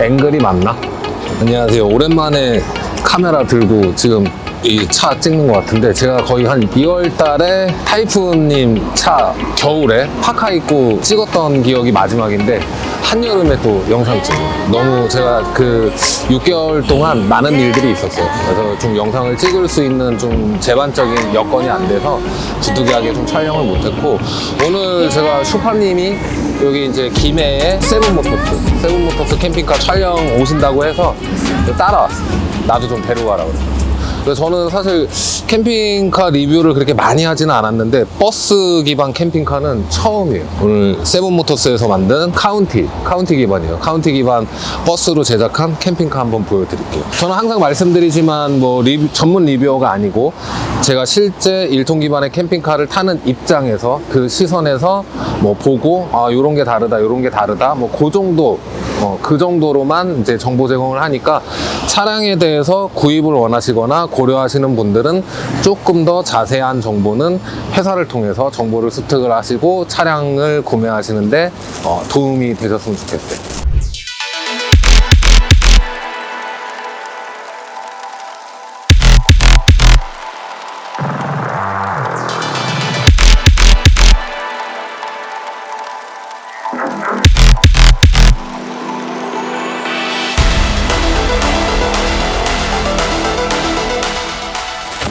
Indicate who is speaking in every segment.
Speaker 1: 앵글이 맞나? 안녕하세요. 오랜만에 카메라 들고 지금 이 차 찍는 것 같은데 제가 거의 한 2월 달에 타이푼님 차 겨울에 파카 입고 찍었던 기억이 마지막인데 한여름에 또 영상 찍고 너무 제가 그 6개월 동안 많은 일들이 있었어요. 그래서 좀 영상을 찍을 수 있는 좀 제반적인 여건이 안 돼서 부득이하게 좀 촬영을 못했고 오늘 제가 슈파님이 여기 이제 김해에 세븐모터스 세븐모터스 캠핑카 촬영 오신다고 해서 따라왔어요. 나도 좀 데려가라고 그래서. 저는 사실 캠핑카 리뷰를 그렇게 많이 하지는 않았는데 버스 기반 캠핑카는 처음이에요. 오늘 세븐모터스에서 만든 카운티, 카운티 기반이에요. 카운티 기반 버스로 제작한 캠핑카 한번 보여드릴게요. 저는 항상 말씀드리지만 뭐 리뷰, 전문 리뷰어가 아니고 제가 실제 일통 기반의 캠핑카를 타는 입장에서 그 시선에서 뭐 보고 아 요런 게 다르다, 요런 게 다르다, 뭐 그 정도 어, 그 정도로만 이제 정보 제공을 하니까 차량에 대해서 구입을 원하시거나 고려하시는 분들은 조금 더 자세한 정보는 회사를 통해서 정보를 습득을 하시고 차량을 구매하시는데 어, 도움이 되셨으면 좋겠어요.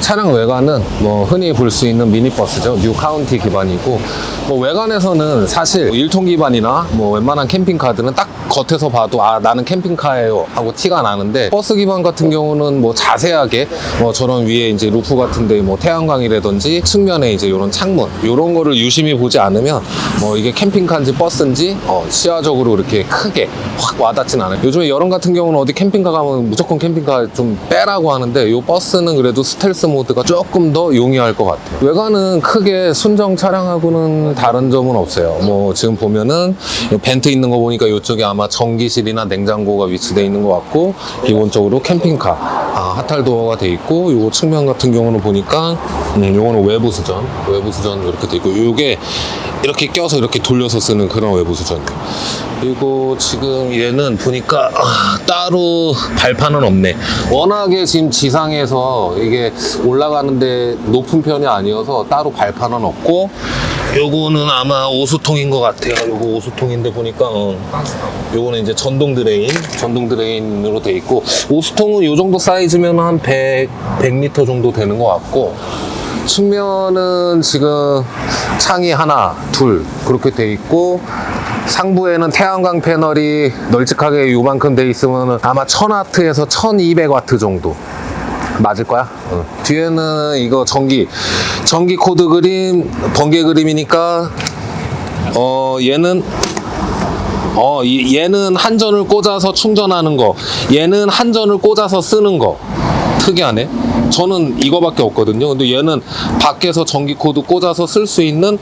Speaker 1: 차량 외관은 뭐 흔히 볼 수 있는 미니버스죠. 뉴 카운티 기반이고 뭐 외관에서는 사실 1통 기반이나 뭐 웬만한 캠핑카들은 딱 겉에서 봐도 아 나는 캠핑카예요 하고 티가 나는데 버스 기반 같은 경우는 뭐 자세하게 뭐 저런 위에 이제 루프 같은데 뭐 태양광이라든지 측면에 이제 이런 창문 이런 거를 유심히 보지 않으면 뭐 이게 캠핑카인지 버스인지 어, 시야적으로 이렇게 크게 확 와닿진 않아요. 요즘에 여름 같은 경우는 어디 캠핑카 가면 무조건 캠핑카 좀 빼라고 하는데 이 버스는 그래도 스텔스 모드 가 조금 더 용이할 것 같아요. 외관은 크게 순정 차량하고는 다른 점은 없어요. 뭐 지금 보면은 이 벤트 있는 거 보니까 이쪽에 아마 전기실이나 냉장고가 위치되어 있는 것 같고 기본적으로 캠핑카 아, 하탈 도어가 돼 있고 요 측면 같은 경우는 보니까 음, 요거는 외부 수전 외부 수전 이렇게 돼 있고 요게 이렇게 껴서 이렇게 돌려서 쓰는 그런 외부 수전이에요. 그리고 지금 얘는 보니까 아, 따로 발판은 없네. 워낙에 지금 지상에서 이게 올라가는데 높은 편이 아니어서 따로 발판은 없고 요거는 아마 오수통인 것 같아요. 요거 오수통인데 보니까 어, 요거는 이제 전동 드레인, 전동 드레인으로 돼 있고 오수통은 요 정도 사이즈면 한 100, 100리터 정도 되는 것 같고 측면은 지금 창이 하나, 둘 그렇게 돼 있고 상부에는 태양광 패널이 널찍하게 요만큼 돼 있으면 아마 1000와트에서 1200와트 정도 맞을 거야. 어. 뒤에는 이거 전기 전기 코드 그림 번개 그림이니까 어 얘는 어 이- 얘는 한전을 꽂아서 충전하는 거 얘는 한전을 꽂아서 쓰는 거 특이하네. 저는 이거밖에 없거든요. 근데 얘는 밖에서 전기 코드 꽂아서 쓸 수 있는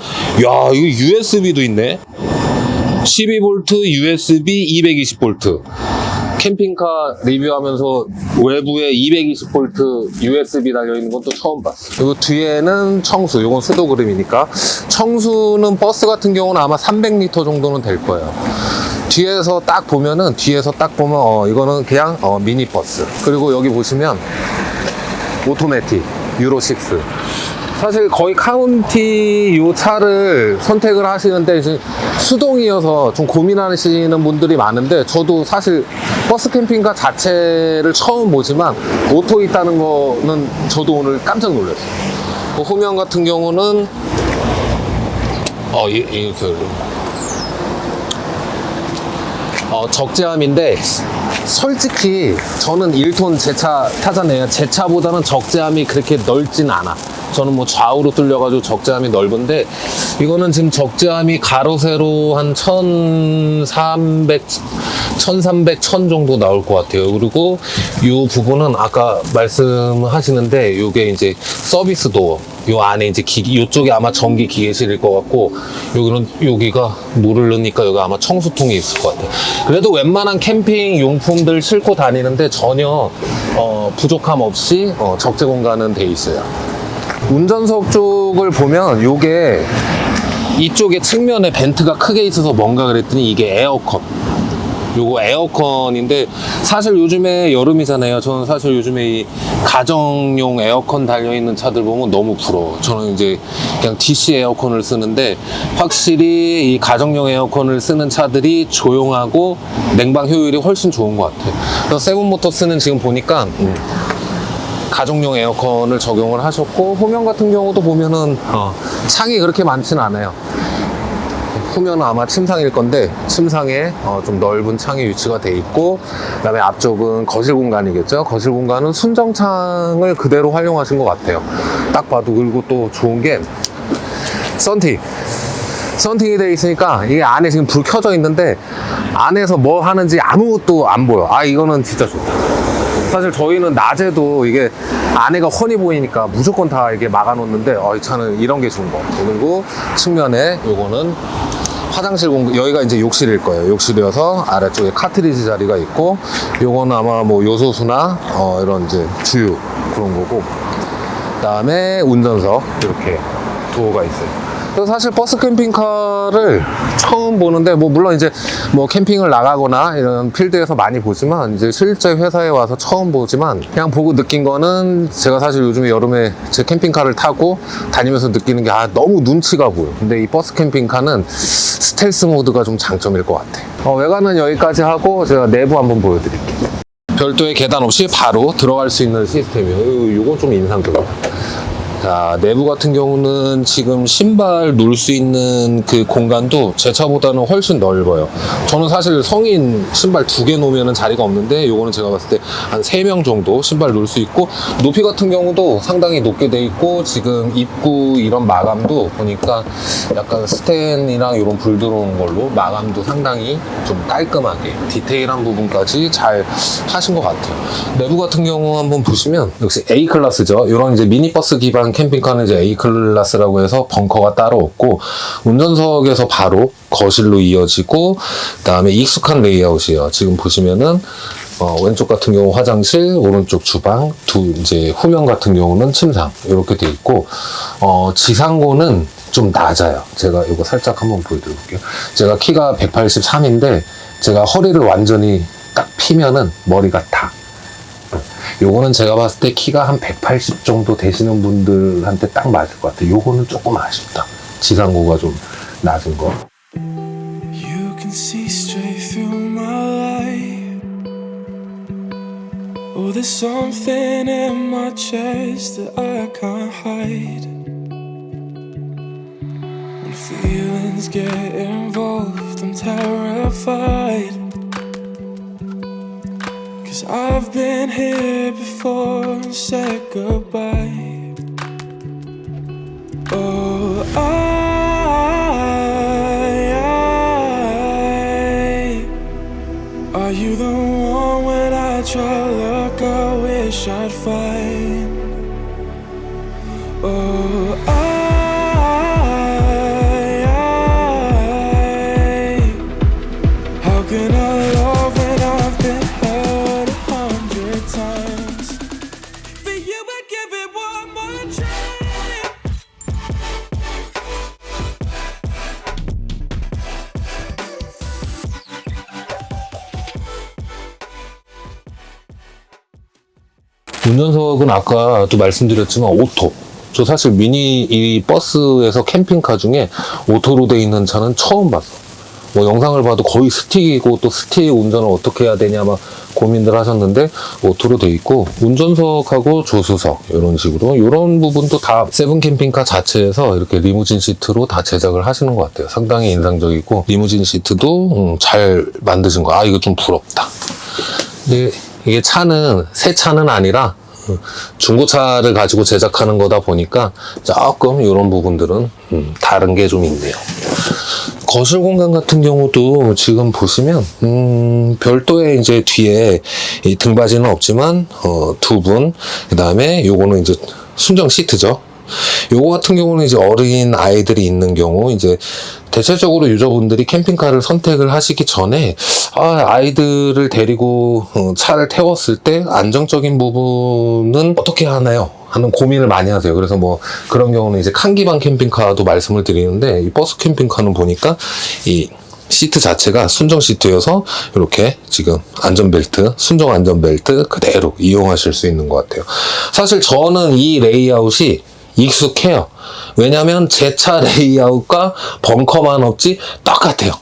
Speaker 1: 야 이거 USB도 있네. 12V USB 220V. 캠핑카 리뷰하면서 외부에 220V USB 달려있는 건 또 처음 봤어. 그리고 뒤에는 청수, 이건 수도 그림이니까. 청수는 버스 같은 경우는 아마 300리터 정도는 될 거예요. 뒤에서 딱 보면은, 뒤에서 딱 보면, 어, 이거는 그냥, 어, 미니버스. 그리고 여기 보시면, 오토매틱, 유로 6. 사실 거의 카운티 요 차를 선택을 하시는데 지금 수동이어서 좀 고민하시는 분들이 많은데 저도 사실 버스 캠핑카 자체를 처음 보지만 오토 있다는 거는 저도 오늘 깜짝 놀랐어요. 그 후면 같은 경우는 어, 이, 이렇게 어, 적재함인데 솔직히 저는 1톤 제 차 타잖아요. 제 차보다는 적재함이 그렇게 넓진 않아. 저는 뭐 좌우로 뚫려가지고 적재함이 넓은데 이거는 지금 적재함이 가로 세로 한 1300, 1300, 1000 정도 나올 것 같아요. 그리고 이 부분은 아까 말씀하시는데 이게 이제 서비스 도어. 요 안에 이제 기기, 요쪽에 아마 전기 기계실일 것 같고, 여기는, 여기가 물을 넣으니까 여기 아마 청수통이 있을 것 같아요. 그래도 웬만한 캠핑 용품들 싣고 다니는데 전혀, 어, 부족함 없이, 어, 적재 공간은 돼 있어요. 운전석 쪽을 보면 요게 이쪽에 측면에 벤트가 크게 있어서 뭔가 그랬더니 이게 에어컨. 요거 에어컨인데 사실 요즘에 여름이잖아요. 저는 사실 요즘에 이 가정용 에어컨 달려 있는 차들 보면 너무 부러워. 저는 이제 그냥 DC 에어컨을 쓰는데 확실히 이 가정용 에어컨을 쓰는 차들이 조용하고 냉방 효율이 훨씬 좋은 것 같아요. 그래서 세븐모터스는 지금 보니까 음, 가정용 에어컨을 적용을 하셨고 후면 같은 경우도 보면은 어, 창이 그렇게 많진 않아요. 후면은 아마 침상일 건데 침상에 어, 좀 넓은 창이 위치가 돼 있고 그다음에 앞쪽은 거실 공간이겠죠. 거실 공간은 순정창을 그대로 활용하신 것 같아요. 딱 봐도 그리고 또 좋은 게 썬팅. 썬팅이 되어 있으니까 이게 안에 지금 불 켜져 있는데 안에서 뭐 하는지 아무것도 안 보여. 아 이거는 진짜 좋다. 사실 저희는 낮에도 이게 안에가 훤히 보이니까 무조건 다 이게 막아놓는데 어, 이 차는 이런 게 좋은 것 같아요. 그리고 측면에 요거는 화장실 공 여기가 이제 욕실일 거예요. 욕실이어서 아래쪽에 카트리지 자리가 있고 요거는 아마 뭐 요소수나 어, 이런 이제 주유 그런 거고 그 다음에 운전석 이렇게 도어가 있어요. 그래서 사실 버스 캠핑카를 처음 보는데 뭐 물론 이제 뭐 캠핑을 나가거나 이런 필드에서 많이 보지만 이제 실제 회사에 와서 처음 보지만 그냥 보고 느낀 거는 제가 사실 요즘에 여름에 제 캠핑카를 타고 다니면서 느끼는 게 아 너무 눈치가 보여. 근데 이 버스 캠핑카는 스텔스 모드가 좀 장점일 것 같아. 어, 외관은 여기까지 하고 제가 내부 한번 보여드릴게요. 별도의 계단 없이 바로 들어갈 수 있는 시스템이에요. 이건 좀 인상적이에요. 자, 내부 같은 경우는 지금 신발 놓을 수 있는 그 공간도 제 차보다는 훨씬 넓어요. 저는 사실 성인 신발 두 개 놓으면 자리가 없는데 요거는 제가 봤을 때 한 세 명 정도 신발 놓을 수 있고 높이 같은 경우도 상당히 높게 돼 있고 지금 입구 이런 마감도 보니까 약간 스텐이랑 이런 불 들어오는 걸로 마감도 상당히 좀 깔끔하게 디테일한 부분까지 잘 하신 것 같아요. 내부 같은 경우 한번 보시면 역시 A 클래스죠. 이런 이제 미니버스 기반 캠핑카는 이제 A 클래스라고 해서 벙커가 따로 없고 운전석에서 바로 거실로 이어지고 그다음에 익숙한 레이아웃이에요. 지금 보시면은 어, 왼쪽 같은 경우 화장실, 오른쪽 주방, 두 이제 후면 같은 경우는 침상 이렇게 돼 있고 어, 지상고는 좀 낮아요. 제가 이거 살짝 한번 보여드릴게요. 제가 키가 183인데 제가 허리를 완전히 딱 피면은 머리가 다 요거는 제가 봤을 때 키가 한 180 정도 되시는 분들한테 딱 맞을 것 같아요. 요거는 조금 아쉽다. 지상고가 좀 낮은 거.
Speaker 2: Oh, there's something in my chest that I can't hide. When feelings get involved, I'm terrified. I've been here before and said goodbye.
Speaker 1: 운전석은 아까도 말씀드렸지만 오토. 저 사실 미니 이 버스에서 캠핑카 중에 오토로 돼 있는 차는 처음 봤어. 뭐 영상을 봐도 거의 스틱이고 또 스틱 운전을 어떻게 해야 되냐 막 고민들 하셨는데 오토로 돼 있고 운전석하고 조수석 이런 식으로 이런 부분도 다 세븐 캠핑카 자체에서 이렇게 리무진 시트로 다 제작을 하시는 것 같아요. 상당히 인상적이고 리무진 시트도 음, 잘 만드신 거. 아 이거 좀 부럽다. 이게 차는 새 차는 아니라 음, 중고차를 가지고 제작하는 거다 보니까 조금 이런 부분들은 음, 다른 게 좀 있네요. 거실 공간 같은 경우도 지금 보시면 음, 별도의 이제 뒤에 이 등받이는 없지만 어, 두 분, 그 다음에 요거는 이제 순정 시트죠. 요거 같은 경우는 이제 어린 아이들이 있는 경우 이제 대체적으로 유저분들이 캠핑카를 선택을 하시기 전에 아, 아이들을 데리고 어, 차를 태웠을 때 안정적인 부분은 어떻게 하나요? 하는 고민을 많이 하세요. 그래서 뭐 그런 경우는 이제 칸기반 캠핑카도 말씀을 드리는데 이 버스 캠핑카는 보니까 이 시트 자체가 순정 시트여서 이렇게 지금 안전벨트, 순정 안전벨트 그대로 이용하실 수 있는 것 같아요. 사실 저는 이 레이아웃이 익숙해요. 왜냐면 제 차 레이아웃과 벙커만 없지 똑같아요.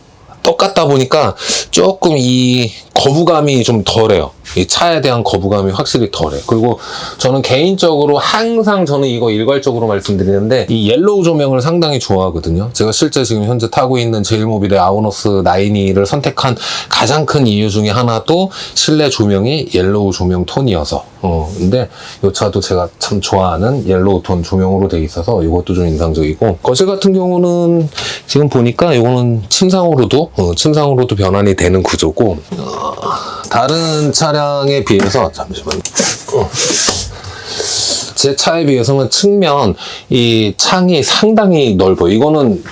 Speaker 1: 똑같다 보니까 조금 이 거부감이 좀 덜해요. 이 차에 대한 거부감이 확실히 덜해. 그리고 저는 개인적으로 항상 저는 이거 일괄적으로 말씀드리는데 이 옐로우 조명을 상당히 좋아하거든요. 제가 실제 지금 현재 타고 있는 제일모빌의 아우너스 92를 선택한 가장 큰 이유 중에 하나도 실내 조명이 옐로우 조명 톤이어서. 어, 근데 이 차도 제가 참 좋아하는 옐로우 톤 조명으로 돼 있어서 이것도 좀 인상적이고 거실 같은 경우는 지금 보니까 이거는 침상으로도 어, 침상으로도 변환이 되는 구조고 어, 다른 차량에 비해서 잠시만요. 어. 제 차에 비해서는 측면 이 창이 상당히 넓어요. 이거는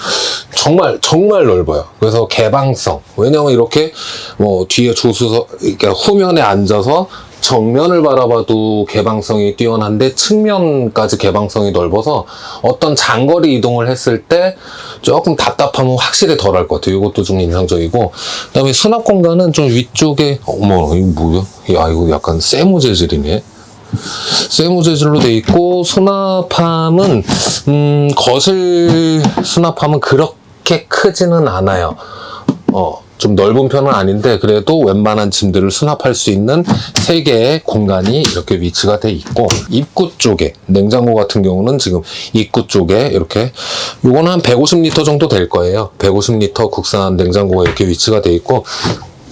Speaker 1: 정말 정말 넓어요. 그래서 개방성. 왜냐면 이렇게 뭐 뒤에 조수석 이렇게 후면에 앉아서 정면을 바라봐도 개방성이 뛰어난데 측면까지 개방성이 넓어서 어떤 장거리 이동을 했을 때 조금 답답함은 확실히 덜할 것 같아요. 이것도 좀 인상적이고 그다음에 수납 공간은 좀 위쪽에 어머 이거 뭐야? 야 이거 약간 세모 재질이네. 세모 재질로 돼 있고 수납함은 음, 거실 수납함은 그렇게 크지는 않아요. 어, 좀 넓은 편은 아닌데 그래도 웬만한 짐들을 수납할 수 있는 세 개의 공간이 이렇게 위치가 돼 있고 입구 쪽에 냉장고 같은 경우는 지금 입구 쪽에 이렇게 요거는 한 150리터 정도 될 거예요. 150리터 국산 냉장고가 이렇게 위치가 돼 있고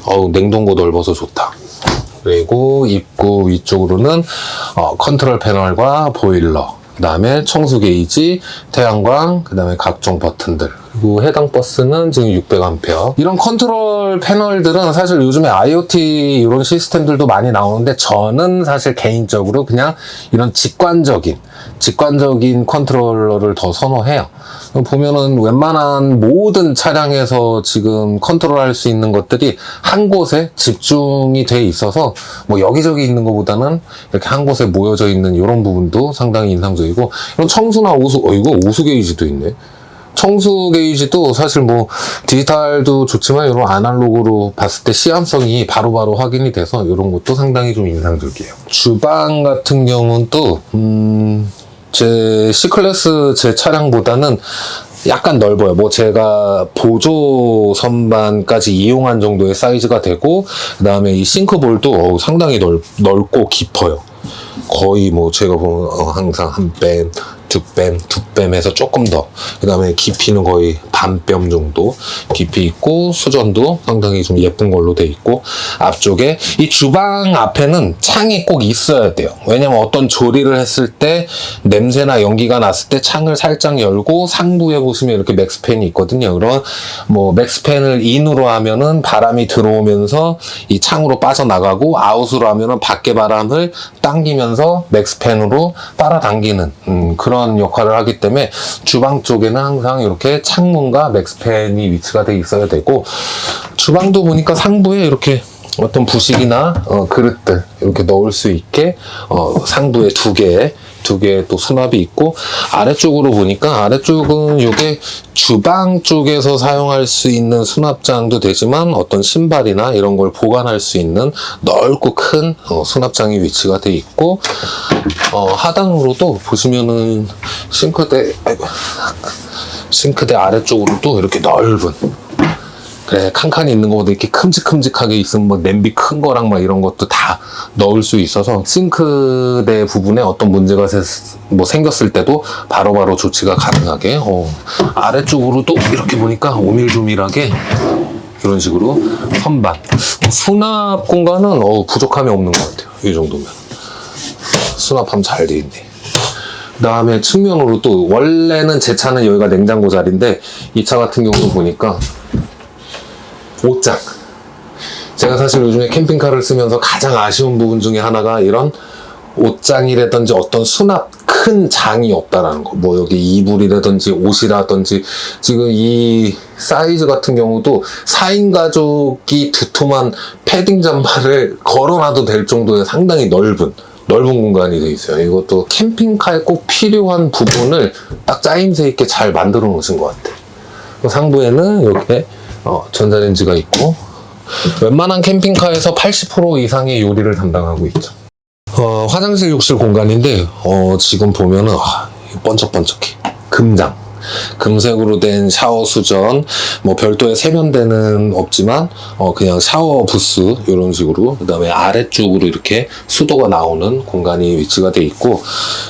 Speaker 1: 어우 냉동고 넓어서 좋다. 그리고 입구 위쪽으로는 어, 컨트롤 패널과 보일러, 그 다음에 청수 게이지, 태양광, 그 다음에 각종 버튼들. 그리고 해당 버스는 지금 600A. 이런 컨트롤 패널들은 사실 요즘에 IoT 이런 시스템들도 많이 나오는데 저는 사실 개인적으로 그냥 이런 직관적인, 직관적인 컨트롤러를 더 선호해요. 보면은 웬만한 모든 차량에서 지금 컨트롤할 수 있는 것들이 한 곳에 집중이 돼 있어서 뭐 여기저기 있는 것보다는 이렇게 한 곳에 모여져 있는 이런 부분도 상당히 인상적이고 이런 청수나 오수 어 이거 오수 게이지도 있네. 청수 게이지도 사실 뭐 디지털도 좋지만 이런 아날로그로 봤을 때 시향성이 바로바로 확인이 돼서 이런 것도 상당히 좀 인상적이에요. 주방 같은 경우는 또 음, 제 C클래스 제 차량보다는 약간 넓어요. 뭐 제가 보조 선반까지 이용한 정도의 사이즈가 되고 그다음에 이 싱크볼도 상당히 넓, 넓고 깊어요. 거의 뭐 제가 보면 어, 항상 한 뺨, 두 뺨, 두 뺨에서 조금 더. 그 다음에 깊이는 거의 반뼘 정도 깊이 있고 수전도 상당히 좀 예쁜 걸로 돼 있고 앞쪽에 이 주방 앞에는 창이 꼭 있어야 돼요. 왜냐면 어떤 조리를 했을 때 냄새나 연기가 났을 때 창을 살짝 열고 상부에 보시면 이렇게 맥스팬이 있거든요. 그런 뭐 맥스팬을 인으로 하면은 바람이 들어오면서 이 창으로 빠져나가고 아웃으로 하면은 밖에 바람을 당기면서 맥스팬으로 빨아당기는 음, 그런 역할을 하기 때문에 주방 쪽에는 항상 이렇게 창문과 맥스팬이 위치가 돼 있어야 되고 주방도 보니까 상부에 이렇게 어떤 부식이나 어, 그릇들 이렇게 넣을 수 있게 어, 상부에 두 개, 두 개의 또 수납이 있고 아래쪽으로 보니까 아래쪽은 이게 주방 쪽에서 사용할 수 있는 수납장도 되지만 어떤 신발이나 이런 걸 보관할 수 있는 넓고 큰 어, 수납장이 위치가 돼 있고 어, 하단으로도 보시면은 싱크대 아이고, 싱크대 아래쪽으로도 이렇게 넓은 그래 칸칸이 있는 것보다 이렇게 큼직큼직하게 있으면 뭐 냄비 큰 거랑 막 이런 것도 다 넣을 수 있어서 싱크대 부분에 어떤 문제가 세- 뭐 생겼을 때도 바로 바로 조치가 가능하게 어, 아래쪽으로도 이렇게 보니까 오밀조밀하게 이런 식으로 선반. 수납 공간은 어, 부족함이 없는 것 같아요. 이 정도면. 수납함 잘 돼 있네 그 다음에 측면으로 또 원래는 제 차는 여기가 냉장고 자리인데 이 차 같은 경우도 보니까 옷장. 제가 사실 요즘에 캠핑카를 쓰면서 가장 아쉬운 부분 중에 하나가 이런 옷장이라든지 어떤 수납 큰 장이 없다라는 거. 뭐 여기 이불이라든지 옷이라든지 지금 이 사이즈 같은 경우도 4인 가족이 두툼한 패딩 잠바를 걸어놔도 될 정도의 상당히 넓은 넓은 공간이 돼 있어요. 이것도 캠핑카에 꼭 필요한 부분을 딱 짜임새 있게 잘 만들어 놓으신 것 같아요. 그 상부에는 이렇게 어, 전자레인지가 있고 웬만한 캠핑카에서 80% 이상의 요리를 담당하고 있죠. 어, 화장실 욕실 공간인데 어, 지금 보면은 아, 번쩍번쩍해. 금장. 금색으로 된 샤워 수전, 뭐 별도의 세면대는 없지만 어 그냥 샤워 부스 이런 식으로 그다음에 아래쪽으로 이렇게 수도가 나오는 공간이 위치가 돼 있고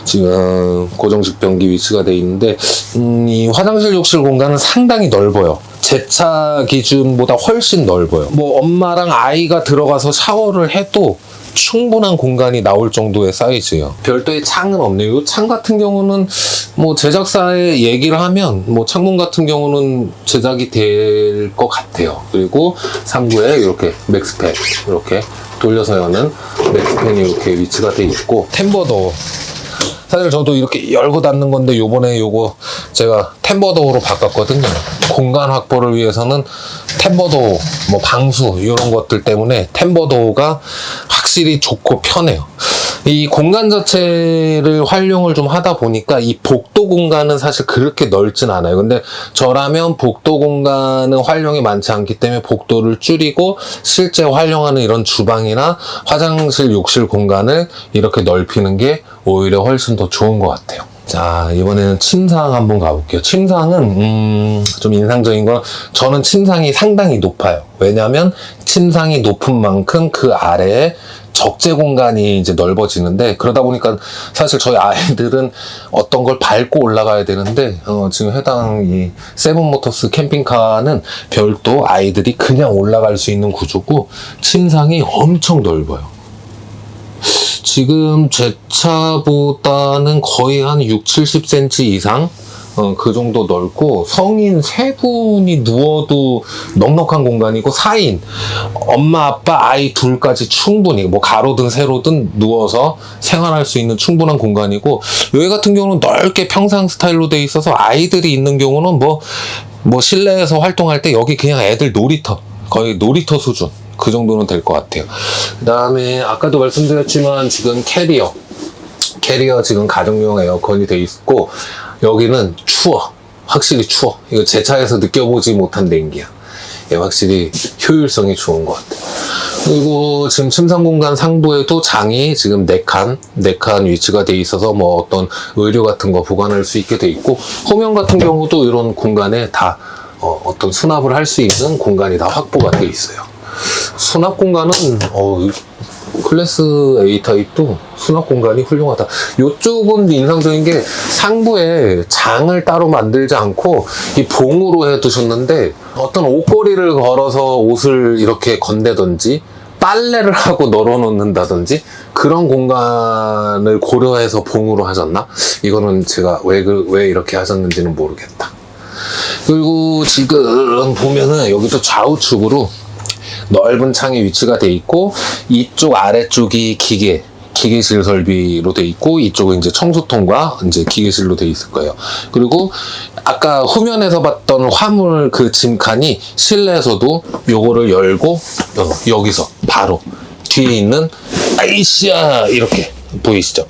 Speaker 1: 지금 고정식 변기 위치가 돼 있는데 음, 이 화장실 욕실 공간은 상당히 넓어요. 제차 기준보다 훨씬 넓어요. 뭐 엄마랑 아이가 들어가서 샤워를 해도 충분한 공간이 나올 정도의 사이즈예요. 별도의 창은 없네요. 이창 같은 경우는 뭐 제작사에 얘기를 하면 뭐 창문 같은 경우는 제작이 될 것 같아요. 그리고 상부에 이렇게 맥스팬 이렇게 돌려서 여는 맥스팬이 이렇게 위치가 돼 있고 템버도 사실 저도 이렇게 열고 닫는 건데 요번에 요거 제가 템버도어로 바꿨거든요. 공간 확보를 위해서는 템버도어, 뭐 방수 이런 것들 때문에 템버도어가 확실히 좋고 편해요. 이 공간 자체를 활용을 좀 하다 보니까 이 복도 공간은 사실 그렇게 넓진 않아요. 근데 저라면 복도 공간은 활용이 많지 않기 때문에 복도를 줄이고 실제 활용하는 이런 주방이나 화장실, 욕실 공간을 이렇게 넓히는 게 오히려 훨씬 더 좋은 것 같아요. 자, 이번에는 침상 한번 가볼게요. 침상은, 음, 좀 인상적인 건 저는 침상이 상당히 높아요. 왜냐면 침상이 높은 만큼 그 아래에 적재 공간이 이제 넓어지는데 그러다 보니까 사실 저희 아이들은 어떤 걸 밟고 올라가야 되는데 어, 지금 해당 이 세븐모터스 캠핑카는 별도 아이들이 그냥 올라갈 수 있는 구조고 침상이 엄청 넓어요. 지금 제 차보다는 거의 한 6, 70cm 이상 어, 그 정도 넓고 성인 세 분이 누워도 넉넉한 공간이고 4인 엄마 아빠 아이 둘까지 충분히 뭐 가로든 세로든 누워서 생활할 수 있는 충분한 공간이고 여기 같은 경우는 넓게 평상 스타일로 돼 있어서 아이들이 있는 경우는 뭐뭐 실내에서 활동할 때 여기 그냥 애들 놀이터 거의 놀이터 수준 그 정도는 될 것 같아요. 그 다음에 아까도 말씀드렸지만 지금 캐리어 캐리어 지금 가정용 에어컨이 돼 있고 여기는 추워. 확실히 추워. 이거 제 차에서 느껴보지 못한 냉기야. 예, 확실히 효율성이 좋은 것 같아요. 그리고 지금 침상 공간 상부에도 장이 지금 4칸, 4칸 위치가 돼 있어서 뭐 어떤 의류 같은 거 보관할 수 있게 돼 있고 호명 같은 경우도 이런 공간에 다 어, 떤 수납을 할 수 있는 공간이 다 확보가 돼 있어요 수납 공간은 어, 클래스 A 타입도 수납 공간이 훌륭하다. 이쪽은 인상적인 게 상부에 장을 따로 만들지 않고 이 봉으로 해두셨는데 어떤 옷걸이를 걸어서 옷을 이렇게 건네든지 빨래를 하고 널어놓는다든지 그런 공간을 고려해서 봉으로 하셨나? 이거는 제가 왜, 그, 왜 이렇게 하셨는지는 모르겠다. 그리고 지금 보면은 여기도 좌우측으로 넓은 창이 위치가 돼 있고 이쪽 아래쪽이 기계 기계실 설비로 돼 있고 이쪽은 이제 청소통과 이제 기계실로 돼 있을 거예요. 그리고 아까 후면에서 봤던 화물 그 짐칸이 실내에서도 요거를 열고 어, 여기서 바로 뒤에 있는 아이씨야 이렇게 보이시죠?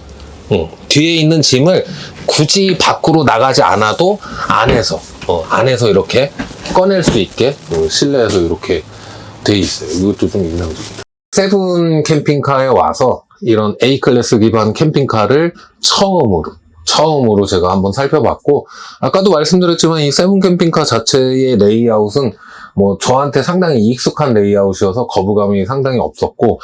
Speaker 1: 응. 뒤에 있는 짐을 굳이 밖으로 나가지 않아도 안에서 어, 안에서 이렇게 꺼낼 수 있게 어, 실내에서 이렇게 돼 있어요. 이것도 좀 인상적이다. 세븐 캠핑카에 와서 이런 A 클래스 기반 캠핑카를 처음으로 처음으로 제가 한번 살펴봤고 아까도 말씀드렸지만 이 세븐 캠핑카 자체의 레이아웃은 뭐 저한테 상당히 익숙한 레이아웃이어서 거부감이 상당히 없었고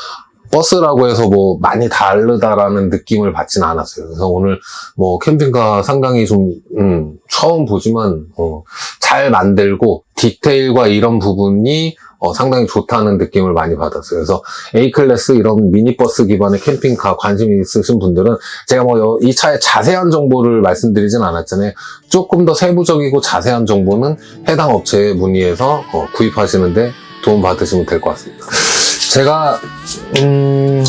Speaker 1: 버스라고 해서 뭐 많이 다르다라는 느낌을 받진 않았어요. 그래서 오늘 뭐 캠핑카 상당히 좀 음, 처음 보지만 어, 잘 만들고 디테일과 이런 부분이 어, 상당히 좋다는 느낌을 많이 받았어요. 그래서 A 클래스 이런 미니버스 기반의 캠핑카 관심 있으신 분들은 제가 뭐 이 차의 자세한 정보를 말씀드리진 않았잖아요. 조금 더 세부적이고 자세한 정보는 해당 업체에 문의해서 어, 구입하시는데 도움 받으시면 될 것 같습니다. 제가 음,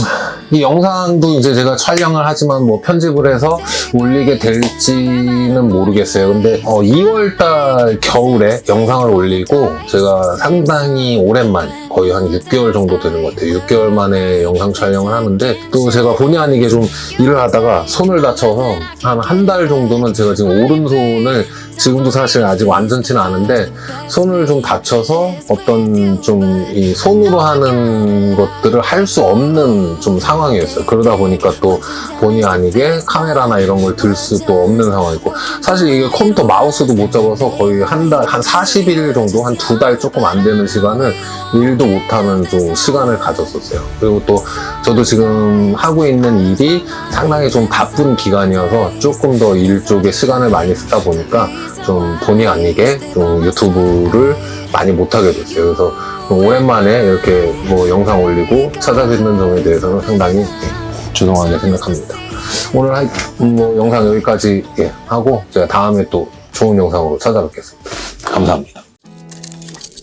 Speaker 1: 이 영상도 이제 제가 촬영을 하지만 뭐 편집을 해서 올리게 될지는 모르겠어요. 근데 어, 2월달 겨울에 영상을 올리고 제가 상당히 오랜만에 거의 한 6개월 정도 되는 것 같아요. 6개월 만에 영상 촬영을 하는데 또 제가 본의 아니게 좀 일을 하다가 손을 다쳐서 한 한 달 정도는 제가 지금 오른손을 지금도 사실 아직 완전치는 않은데 손을 좀 다쳐서 어떤 좀 이 손으로 하는 것들을 할 수 없는 좀 상황이었어요. 그러다 보니까 또 본의 아니게 카메라나 이런 걸 들 수도 없는 상황이고 사실 이게 컴퓨터 마우스도 못 잡아서 거의 한 달, 한 40일 정도, 한 두 달 조금 안 되는 시간을 일도 못하는 좀 시간을 가졌었어요. 그리고 또 저도 지금 하고 있는 일이 상당히 좀 바쁜 기간이어서 조금 더 일 쪽에 시간을 많이 쓰다 보니까 좀 본의 아니게 좀 유튜브를 많이 못하게 됐어요. 그래서 오랜만에 이렇게 뭐 영상 올리고 찾아뵙는 점에 대해서는 상당히 예, 죄송하게 생각합니다. 오늘 할, 뭐 영상 여기까지 예, 하고 제가 다음에 또 좋은 영상으로 찾아뵙겠습니다. 감사합니다.